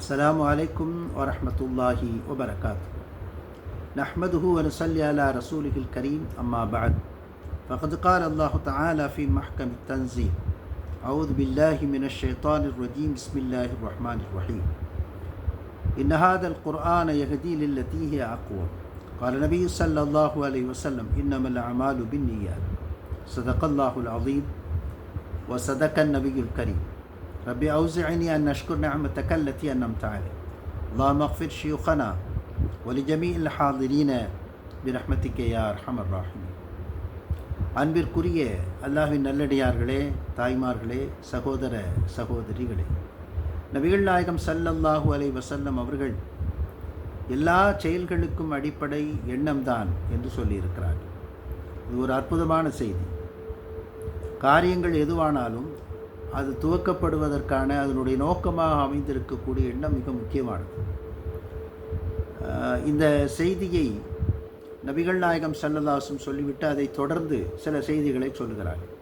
السلام عليكم ورحمة الله وبركاته. نحمده ونصلي على رسوله الكريم أما بعد. فقد قال الله تعالى في محكم التنزيل أعوذ بالله من الشيطان الرجيم بسم الله الرحمن الرحيم. إن هذا القرآن يهدي للتي هي أقوى. قال النبي صلى الله عليه وسلم إنما الأعمال بالنيات. صدق الله العظيم. وصدق النبي الكريم. ربي أوزعني أن أشكر نعمتك التي أنعمت علي اللهم اغفر شيوخنا ولجميع الحاضرين برحمتك يا أرحم الراحمين அன்பிற்குரிய அல்லாஹ்வின் நல்லடியார்களே தாய்மார்களே சகோதர சகோதரிகளே நபிகள் நாயகம் ஸல்லல்லாஹு அலைஹி வஸல்லம் அவர்கள் எல்லா செயல்களுக்கும் அடிப்படை எண்ணம்தான் என்று சொல்லியிருக்கிறார் இது ஒரு அற்புதமான செய்தி காரியங்கள் எதுவானாலும் அது துவக்கப்படுவதற்கான அதனுடைய நோக்கமாக அமைந்திருக்கக்கூடிய எண்ணம் மிக முக்கியமானது. இந்த செய்தியை நபிகள் நாயகம் சல்லல்லாசும் சொல்லிவிட்டு அதை தொடர்ந்து சில செய்திகளை சொல்லுகிறார்கள்.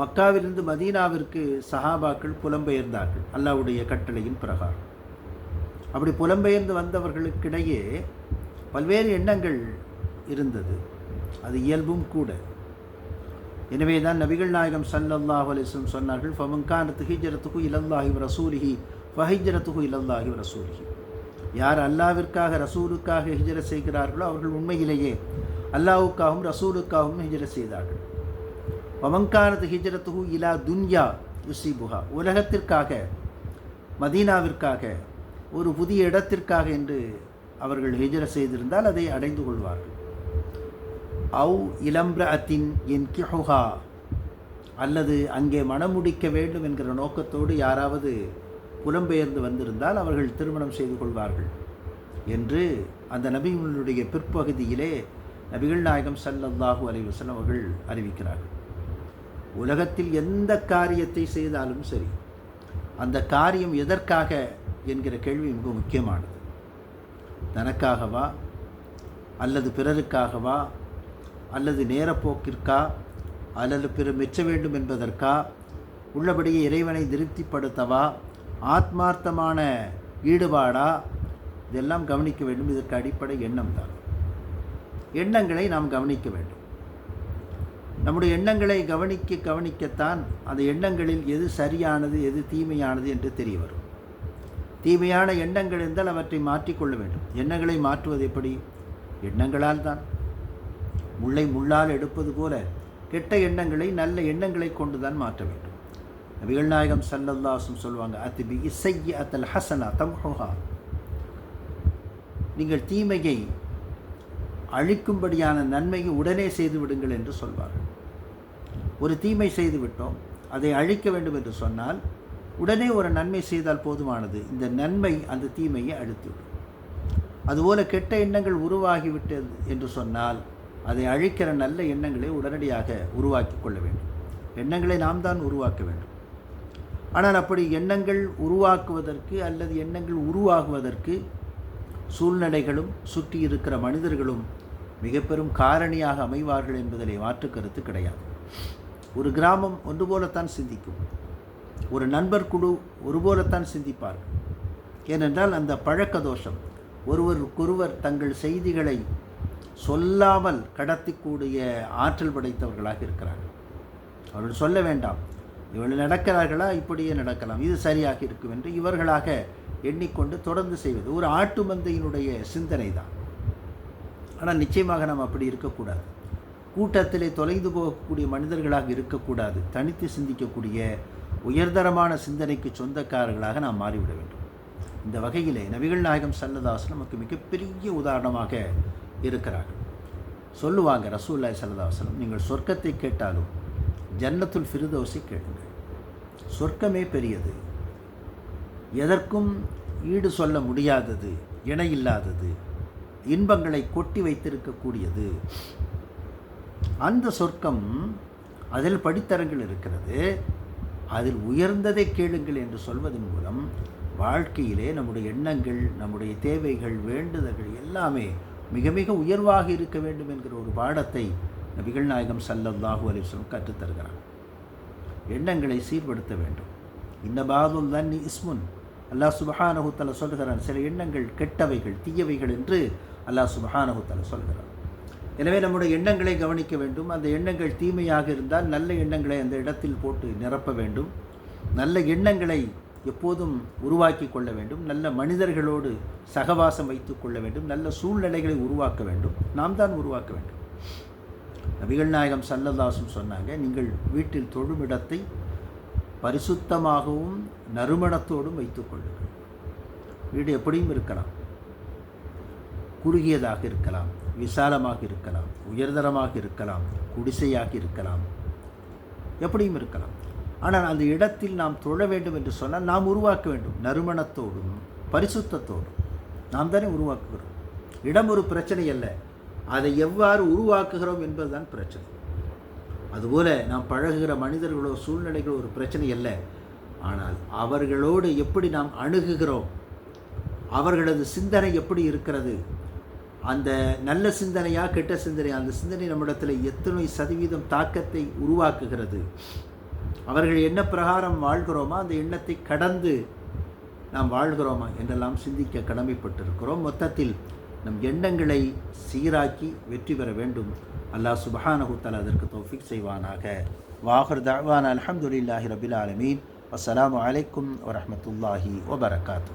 மக்காவிலிருந்து மதீனாவிற்கு சஹாபாக்கள் புலம்பெயர்ந்தார்கள் அல்லாவுடைய கட்டளையின் பிரகாரம். அப்படி புலம்பெயர்ந்து வந்தவர்களுக்கிடையே பல்வேறு எண்ணங்கள் இருந்தது. அது இயல்பும் கூட. எனவே தான் நபிகள் நாயகம் சல்லல்லாஹு அலிஸ்லம் சொன்னார்கள் ஃபமங்கானத்து ஹிஜரத்துக்கு இலல்லாஹி ரசூலிஹி ஃபஹிஜரத்துக்கு இலல்லாஹி ரசூலிஹி யார் அல்லாவிற்காக ரசூலுக்காக ஹிஜர செய்கிறார்களோ அவர்கள் உண்மையிலேயே அல்லாவுக்காகவும் ரசூலுக்காகவும் ஹிஜர செய்தார்கள். ஃபமங்கானத்து ஹிஜரத்துகு இலா துன்யா யுசிபுஹா உலகத்திற்காக மதீனாவிற்காக ஒரு புதிய இடத்திற்காக என்று அவர்கள் ஹிஜர செய்திருந்தால் அதை அடைந்து கொள்வார்கள். அவு இளம்பிரஅத்தின் என் கிஹுஹா அல்லது அங்கே மணமுடிக்க வேண்டும் என்கிற நோக்கத்தோடு யாராவது புலம்பெயர்ந்து வந்திருந்தால் அவர்கள் திருமணம் செய்து கொள்வார்கள் என்று அந்த நபிகளுடைய பிற்பகுதியிலே நபிகள் நாயகம் சல்லல்லாஹூ அலைஹி வஸல்லம் அவர்கள் அறிவிக்கிறார்கள். உலகத்தில் எந்த காரியத்தை செய்தாலும் சரி அந்த காரியம் எதற்காக என்கிற கேள்வி மிக முக்கியமானது. தனக்காகவா அல்லது பிறருக்காகவா அல்லது நேரப்போக்கிற்கா? அல்லது பிற மெச்ச வேண்டும் என்பதற்கா? உள்ளபடியே இறைவனை திருப்திப்படுத்தவா? ஆத்மார்த்தமான ஈடுபாடா? இதெல்லாம் கவனிக்க வேண்டும். இதற்கு அடிப்படை எண்ணம் தான். எண்ணங்களை நாம் கவனிக்க வேண்டும். நம்முடைய எண்ணங்களை கவனிக்க கவனிக்கத்தான் அந்த எண்ணங்களில் எது சரியானது எது தீமையானது என்று தெரிய வரும். தீமையான எண்ணங்கள் இருந்தால் அவற்றை மாற்றிக்கொள்ள வேண்டும். எண்ணங்களை மாற்றுவது எப்படி? எண்ணங்களால் தான். முள்ளை முள்ளால் எடுப்பது போல கெட்ட எண்ணங்களை நல்ல எண்ணங்களை கொண்டு தான் மாற்ற வேண்டும். நபிகள் நாயகம் சல்லல்லாசும் சொல்லுவாங்க அத்து பி அத்தல் ஹசனா தம்ஹா நீங்கள் தீமையை அழிக்கும்படியான நன்மையை உடனே செய்து விடுங்கள் என்று சொல்வார்கள். ஒரு தீமை செய்து விட்டோம் அதை அழிக்க வேண்டும் என்று சொன்னால் உடனே ஒரு நன்மை செய்தால் போதுமானது. இந்த நன்மை அந்த தீமையை அழித்துவிடும் அதுபோல கெட்ட எண்ணங்கள் உருவாகிவிட்டது என்று சொன்னால் அதை அழிக்கிற நல்ல எண்ணங்களை உடனடியாக உருவாக்கி கொள்ள வேண்டும். எண்ணங்களை நாம் தான் உருவாக்க வேண்டும். ஆனால் அப்படி எண்ணங்கள் உருவாக்குவதற்கு அல்லது எண்ணங்கள் உருவாகுவதற்கு சூழ்நிலைகளும் சுற்றி இருக்கிற மனிதர்களும் மிக பெரும் காரணியாக அமைவார்கள் என்பதிலே மாற்று கருத்து கிடையாது. ஒரு கிராமம் ஒன்று போலத்தான் சிந்திக்கும். ஒரு நண்பர் குழு ஒரு போலத்தான் சிந்திப்பார்கள். ஏனென்றால் அந்த பழக்க தோஷம் ஒருவருக்கொருவர் தங்கள் செய்திகளை சொல்லாமல் கடத்திக்கூடிய ஆற்றல் படைத்தவர்களாக இருக்கிறார்கள். அவர்கள் சொல்ல வேண்டாம். இவர்கள் நடக்கிறார்களா? இப்படியே நடக்கலாம். இது சரியாக இருக்கும் என்று இவர்களாக எண்ணிக்கொண்டு தொடர்ந்து செய்வது ஒரு ஆட்டு மந்தையினுடைய சிந்தனை தான் ஆனால் நிச்சயமாக நாம் அப்படி இருக்கக்கூடாது. கூட்டத்திலே தொலைந்து போகக்கூடிய மனிதர்களாக இருக்கக்கூடாது. தனித்து சிந்திக்கக்கூடிய உயர்தரமான சிந்தனைக்கு சொந்தக்காரர்களாக நாம் மாறிவிட வேண்டும். இந்த வகையிலே நபிகள் நாயகம் சன்னதாசன் நமக்கு மிகப்பெரிய உதாரணமாக இருக்கிறார்கள். சொல்லுவாங்க ரசூல்லாய் சல்லதாசலம் நீங்கள் சொர்க்கத்தை கேட்டாலும் ஜன்னத்துல் ஃபிருதோஸை கேளுங்கள். சொர்க்கமே பெரியது. எதற்கும் ஈடு சொல்ல முடியாதது இணையில்லாதது இன்பங்களை கொட்டி வைத்திருக்கக்கூடியது. அந்த சொர்க்கம் அதில் படித்தரங்கள் இருக்கிறது. அதில் உயர்ந்ததை கேளுங்கள் என்று சொல்வதன் மூலம் வாழ்க்கையிலே நம்முடைய எண்ணங்கள் நம்முடைய தேவைகள் வேண்டுதல்கள் எல்லாமே மிக மிக உயர்வாக இருக்க வேண்டும் என்கிற ஒரு பாடத்தை நபிகள் நாயகம் சல்லல்லாஹூ அலிஸ்லம் கற்றுத்தருகிறான் எண்ணங்களை சீர்படுத்த வேண்டும். இந்த பாதுல் தன்னி இஸ்முன். அல்லாஹ் சுபஹானஹுத்தல சொல்கிறான் சில எண்ணங்கள் கெட்டவைகள் தீயவைகள் என்று அல்லாஹ் சுபஹானஹுத்தல சொல்கிறான். எனவே நம்முடைய எண்ணங்களை கவனிக்க வேண்டும். அந்த எண்ணங்கள் தீமையாக இருந்தால் நல்ல எண்ணங்களை அந்த இடத்தில் போட்டு நிரப்ப வேண்டும். நல்ல எண்ணங்களை எப்போதும் உருவாக்கி கொள்ள வேண்டும். நல்ல மனிதர்களோடு சகவாசம் வைத்து கொள்ள வேண்டும். நல்ல சூழ்நிலைகளை உருவாக்க வேண்டும். நாம் தான் உருவாக்க வேண்டும். நபிகள் நாயகம் சல்லதாசும் சொன்னாங்க நீங்கள் வீட்டில் தொழுமிடத்தை பரிசுத்தமாகவும் நறுமணத்தோடும் வைத்துக்கொள்ளுங்கள் வீடு எப்படியும் இருக்கலாம். குறுகியதாக இருக்கலாம். விசாலமாக இருக்கலாம். உயர்தரமாக இருக்கலாம். குடிசையாக இருக்கலாம். எப்படியும் இருக்கலாம். ஆனால் அந்த இடத்தில் நாம் தொழ வேண்டும் என்று சொன்னால் நாம் உருவாக்க வேண்டும். நறுமணத்தோடும் பரிசுத்தத்தோடும். நாம் தானே உருவாக்குகிறோம். இடம் ஒரு பிரச்சனை அல்ல. அதை எவ்வாறு உருவாக்குகிறோம் என்பதுதான் பிரச்சனை. அதுபோல நாம் பழகுகிற மனிதர்களோ சூழ்நிலைகளோ ஒரு பிரச்சனை அல்ல. ஆனால் அவர்களோடு எப்படி நாம் அணுகுகிறோம்? அவர்களது சிந்தனை எப்படி இருக்கிறது? அந்த நல்ல சிந்தனையா கெட்ட சிந்தனையா? அந்த சிந்தனை நம்மிடத்தில் எத்தனை சதவீதம் தாக்கத்தை உருவாக்குகிறது? அவர்கள் என்ன பிரகாரம் வாழ்கிறோமோ அந்த எண்ணத்தை கடந்து நாம் வாழ்கிறோமா என்றெல்லாம் சிந்திக்க கடமைப்பட்டிருக்கிறோம். மொத்தத்தில் நம் எண்ணங்களை சீராக்கி வெற்றி பெற வேண்டும். அல்லாஹ் சுபஹானஹு அதற்கு தோஃபிக் செய்வானாக. வாஹர் தஅவானா அலமதுல்லாஹி ரபில் ஆலமீன். அஸ்லாம் அலைக்கும் வரமத்துல்லாஹி வபரகாத்தூ